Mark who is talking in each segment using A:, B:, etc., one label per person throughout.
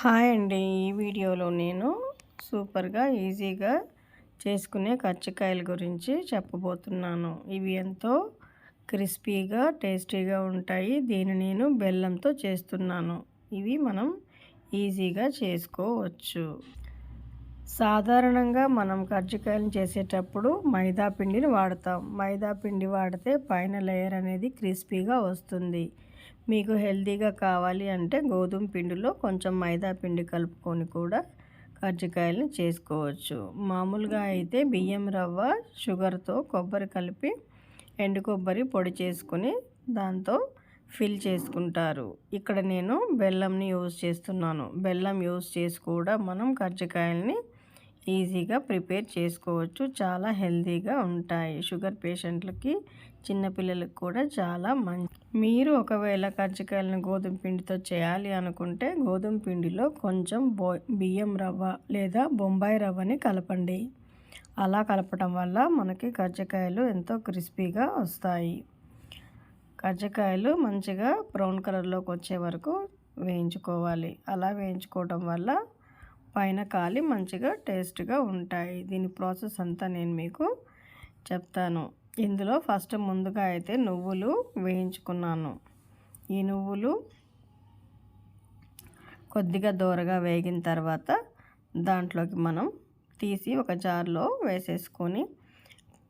A: Hi అండి. ఈ వీడియోలో నేను సూపర్గా ఈజీగా చేసుకునే కచ్చకాయల గురించి చెప్పబోతున్నాను. ఇవి ఎంతో క్రిస్పీగా టేస్టీగా ఉంటాయి. దీన్ని నేను బెల్లంతో చేస్తున్నాను. ఇవి మనం ఈజీగా చేసుకోవచ్చు. సాధారణంగా మనం కజ్జికాయలను చేసేటప్పుడు మైదా పిండిని వాడతాం. మైదా పిండి వాడితే పైన లేయర్ అనేది క్రిస్పీగా వస్తుంది. మీకు హెల్తీగా కావాలి అంటే గోధుమ పిండిలో కొంచెం మైదా పిండి కలుపుకొని కూడా కజ్జికాయలను చేసుకోవచ్చు. మామూలుగా అయితే బియ్యం రవ్వ షుగర్తో కొబ్బరి కలిపి ఎండు కొబ్బరి పొడి చేసుకొని దాంతో ఫిల్ చేసుకుంటారు. ఇక్కడ నేను బెల్లంని యూజ్ చేస్తున్నాను. బెల్లం యూజ్ చేసి కూడా మనం కజ్జికాయలని ఈజీగా ప్రిపేర్ చేసుకోవచ్చు. చాలా హెల్తీగా ఉంటాయి. షుగర్ పేషెంట్లకి చిన్నపిల్లలకు కూడా చాలా మంచి మీరు ఒకవేళ కజ్జికాయలను గోధుమ పిండితో చేయాలి అనుకుంటే గోధుమ పిండిలో కొంచెం బో బియ్యం రవ్వ లేదా బొంబాయి రవ్వని కలపండి. అలా కలపడం వల్ల మనకి కజ్జికాయలు ఎంతో క్రిస్పీగా వస్తాయి. కజ్జికాయలు మంచిగా బ్రౌన్ కలర్లోకి వచ్చే వరకు వేయించుకోవాలి. అలా వేయించుకోవడం వల్ల పైన కాలి మంచిగా టేస్ట్గా ఉంటాయి. దీని ప్రాసెస్ అంతా నేను మీకు చెప్తాను. ఇందులో ఫస్ట్ ముందుగా అయితే నువ్వులు వేయించుకున్నాను. ఈ నువ్వులు కొద్దిగా దూరగా వేగిన తర్వాత దాంట్లోకి మనం తీసి ఒక జార్లో వేసేసుకొని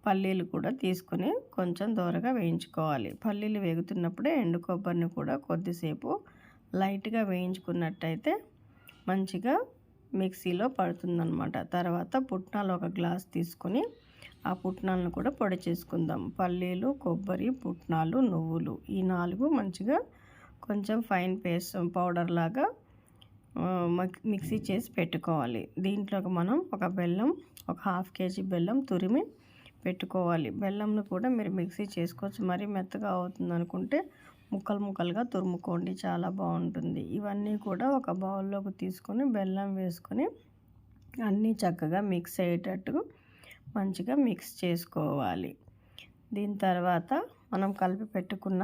A: పల్లీలు కూడా తీసుకొని కొంచెం దూరగా వేయించుకోవాలి. పల్లీలు వేగుతున్నప్పుడే ఎండు కొబ్బరిని కూడా కొద్దిసేపు లైట్గా వేయించుకున్నట్టయితే మంచిగా మిక్సీలో పడుతుందనమాట తర్వాత పుట్నాలు ఒక గ్లాస్ తీసుకొని ఆ పుట్నాలను కూడా పొడి చేసుకుందాం. పల్లీలు కొబ్బరి పుట్నాలు నువ్వులు. ఈ నాలుగు మంచిగా కొంచెం ఫైన్ పేస్ట్ పౌడర్ లాగా మిక్సీ చేసి పెట్టుకోవాలి. దీంట్లోకి మనం ఒక బెల్లం ఒక హాఫ్ కేజీ బెల్లం తురిమి పెట్టుకోవాలి. బెల్లంను కూడా మీరు మిక్సీ చేసుకోవచ్చు. మరీ మెత్తగా అవుతుంది అనుకుంటే ముక్కలు ముక్కలుగా తురుముకోండి. చాలా బాగుంటుంది. ఇవన్నీ కూడా ఒక బౌల్లోకి తీసుకొని బెల్లం వేసుకొని అన్నీ చక్కగా మిక్స్ అయ్యేటట్టు మంచిగా మిక్స్ చేసుకోవాలి. దీని తర్వాత మనం కలిపి పెట్టుకున్న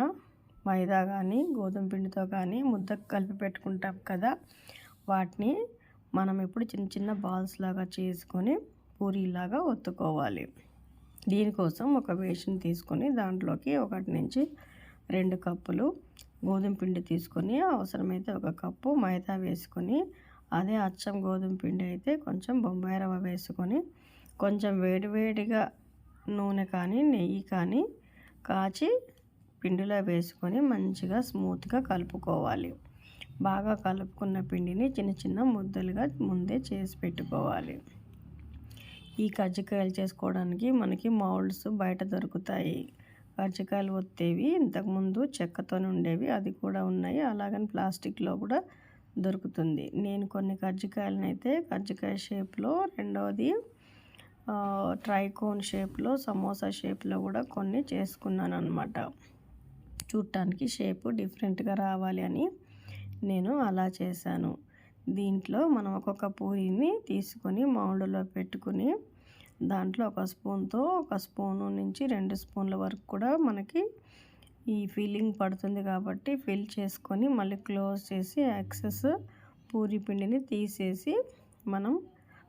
A: మైదా కానీ గోధుమ పిండితో కానీ ముద్ద కలిపి పెట్టుకుంటాం కదా. వాటిని మనం ఇప్పుడు చిన్న చిన్న బాల్స్ లాగా చేసుకొని పూరీలాగా ఒత్తుకోవాలి. దీనికోసం ఒక వేషన్ తీసుకొని దాంట్లోకి ఒకటి నుంచి రెండు కప్పులు గోధుమ పిండి తీసుకొని అవసరమైతే ఒక కప్పు మైదా వేసుకొని అదే అచ్చం గోధుమ పిండి అయితే కొంచెం బొంబాయి రవ్వ వేసుకొని కొంచెం వేడివేడిగా నూనె కానీ నెయ్యి కానీ కాచి పిండిలో వేసుకొని మంచిగా స్మూత్గా కలుపుకోవాలి. బాగా కలుపుకున్న పిండిని చిన్న చిన్న ముద్దలుగా ముందే చేసి పెట్టుకోవాలి. ఈ కజ్జికాయలు చేసుకోవడానికి మనకి మౌల్డ్స్ బయట దొరుకుతాయి. కజ్జికాయలు వత్తేవి ఇంతకుముందు చెక్కతో ఉండేవి అది కూడా ఉన్నాయి. అలాగని ప్లాస్టిక్లో కూడా దొరుకుతుంది. నేను కొన్ని కజ్జికాయలను అయితే కజ్జికాయ షేప్లో రెండవది ట్రైకోన్ షేప్లో సమోసా షేప్లో కూడా కొన్ని చేసుకున్నాను అనమాట చూడటానికి షేపు డిఫరెంట్గా రావాలి అని నేను అలా చేశాను. దీంట్లో మనం ఒక్కొక్క పూరిని తీసుకొని మౌండ్లో పెట్టుకుని దాంట్లో ఒక స్పూన్తో ఒక స్పూను నుంచి రెండు స్పూన్ల వరకు కూడా మనకి ఈ ఫీలింగ్ పడుతుంది కాబట్టి ఫిల్ చేసుకొని మళ్ళీ క్లోజ్ చేసి యాక్సెస్ పూరి పిండిని తీసేసి మనం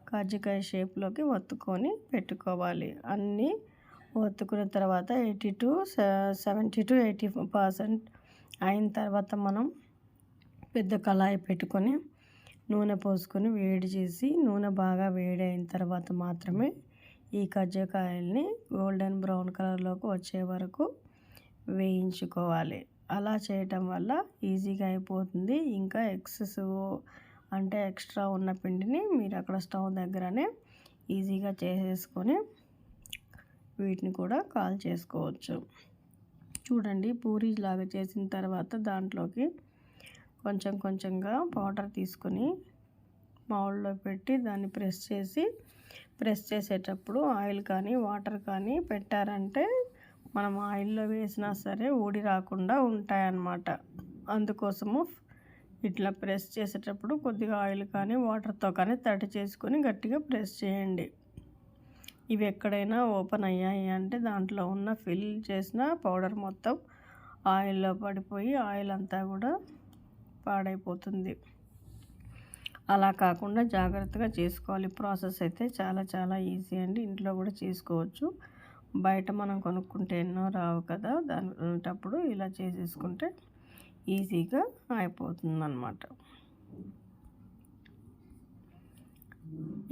A: కజ్జికాయ షేప్లోకి ఒత్తుకొని పెట్టుకోవాలి. అన్నీ ఒత్తుకున్న తర్వాత eighty to seventy to eighty percent అయిన తర్వాత మనం పెద్ద కళాయి పెట్టుకొని నూనె పోసుకొని వేడి చేసి నూనె బాగా వేడి అయిన తర్వాత మాత్రమే ఈ కజ్జికాయల్ని గోల్డెన్ బ్రౌన్ కలర్లోకి వచ్చే వరకు వేయించుకోవాలి. అలా చేయటం వల్ల ఈజీగా అయిపోతుంది. ఇంకా ఎక్సెస్ అంటే ఎక్స్ట్రా ఉన్న పిండిని మీరు అక్కడ స్టవ్ దగ్గరనే ఈజీగా చేసేసుకొని వీటిని కూడా కాల్ చేసుకోవచ్చు. చూడండి పూరి లాగా చేసిన తర్వాత దాంట్లోకి కొంచెం కొంచెంగా పౌడర్ తీసుకొని మౌల్లో పెట్టి దాన్ని ప్రెస్ చేసి ప్రెస్ చేసేటప్పుడు ఆయిల్ కానీ వాటర్ కానీ పెట్టారంటే మనం ఆయిల్లో వేసినా సరే ఊడి రాకుండా ఉంటాయన్నమాట. అందుకోసము ఇట్లా ప్రెస్ చేసేటప్పుడు కొద్దిగా ఆయిల్ కానీ వాటర్తో కానీ తడి చేసుకొని గట్టిగా ప్రెస్ చేయండి. ఇవి ఎక్కడైనా ఓపెన్ అయ్యాయి అంటే దాంట్లో ఉన్న ఫిల్ చేసిన పౌడర్ మొత్తం ఆయిల్లో పడిపోయి ఆయిల్ అంతా కూడా పాడైపోతుంది. అలా కాకుండా జాగ్రత్తగా చేసుకోవాలి. ప్రాసెస్ అయితే చాలా చాలా ఈజీ అండి. ఇంట్లో కూడా చేసుకోవచ్చు. బయట మనం కొనుక్కుంటే ఎన్నో రావు కదా. దానిటప్పుడు ఇలా చేసేసుకుంటే ఈజీగా అయిపోతుంది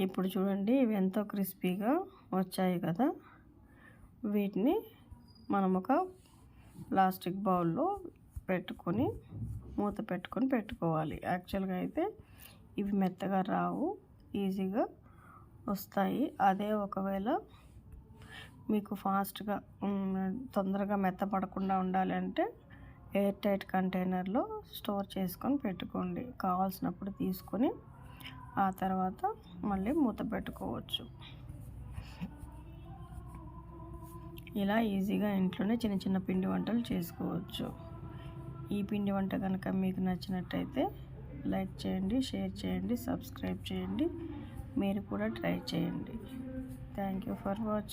A: ఇప్పుడు చూడండి ఇవి ఎంతో క్రిస్పీగా వచ్చాయి కదా. వీటిని మనం ఒక ప్లాస్టిక్ బౌల్లో పెట్టుకొని మూత పెట్టుకొని పెట్టుకోవాలి. యాక్చువల్గా అయితే ఇవి మెత్తగా రావు ఈజీగా వస్తాయి. అదే ఒకవేళ మీకు ఫాస్ట్గా తొందరగా మెత్తపడకుండా ఉండాలి అంటే ఎయిర్ టైట్ కంటైనర్లో స్టోర్ చేసుకొని పెట్టుకోండి. కావాల్సినప్పుడు తీసుకొని ఆ తర్వాత మళ్ళీ మూత పెట్టుకోవచ్చు. ఇలా ఈజీగా ఇంట్లోనే చిన్న చిన్న పిండి వంటలు చేసుకోవచ్చు. ఈ పిండి వంట కనుక మీకు నచ్చినట్టయితే లైక్ చేయండి షేర్ చేయండి సబ్స్క్రైబ్ చేయండి. మీరు కూడా ట్రై చేయండి. Thank you for watching